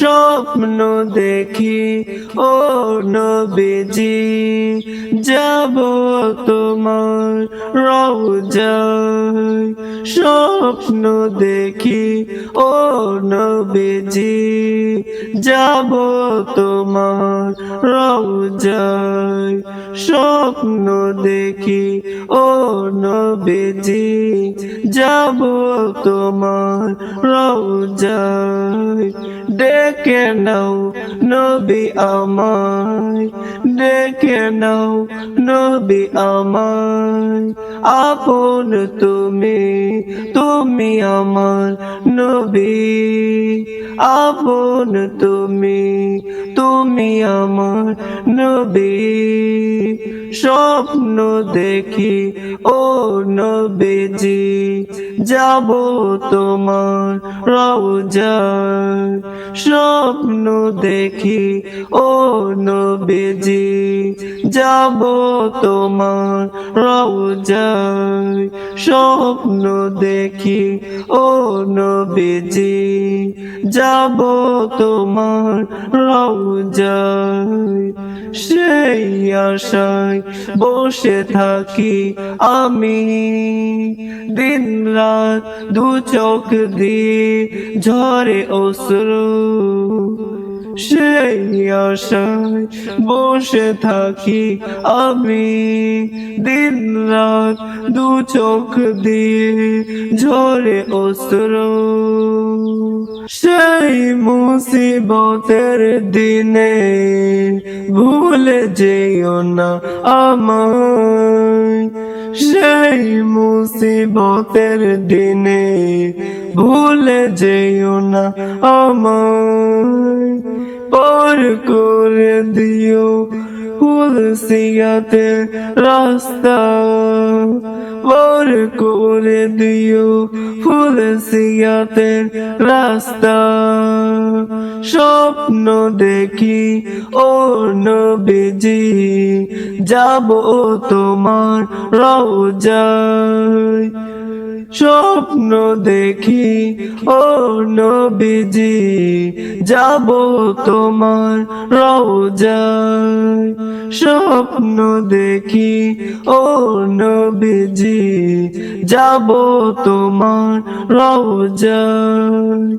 স্বপ্ন দেখি ও নবীজি যাব তোমার রওজায়। স্বপ্ন দেখি, ও নবীজি, যাব তোমার রওজায়। স্বপ্ন দেখি, ও নবীজি, যাব তোমার রওজায়। ডেকে নাও নবী আমায়, ডেকে নাও নবী আমায়। আপন তুমি তুমি আমার নবী। আপন তুমি তুমি আমার নবী। স্বপ্ন দেখি ও নবীজি, যাব তোমার রওজায়। স্বপ্ন দেখি ও নবীজি যাব তোমার রওজায় স্বপ্ন দেখি, ও নবীজি, যাব তোমার রওজায় সেই আশায় বসে থাকি আমি। দিন রাত দু চোখ দিয়ে ঝরে অশ্রু। সেই আশায় বসে থাকি আমি। দিন রাত দু চোখ দিয়ে ঝরে অশ্রু। সেই মুসিবতের দিনে ভুলে যেও না আমায়। সেই মুসিবতের দিনে ভুলে যেও না আমায়। পর করে দিও ফুল সিয়াতে রাস্তা। পর করে দিও ফুল সিয়াতে রাস্তা। স্বপ্ন দেখি ও নবীজি, যাব তোমার রওজায়। স্বপ্ন দেখি ও নবীজি যাব তোমার রওজায়। স্বপ্ন দেখি ও নবীজি যাব তোমার রওজায়।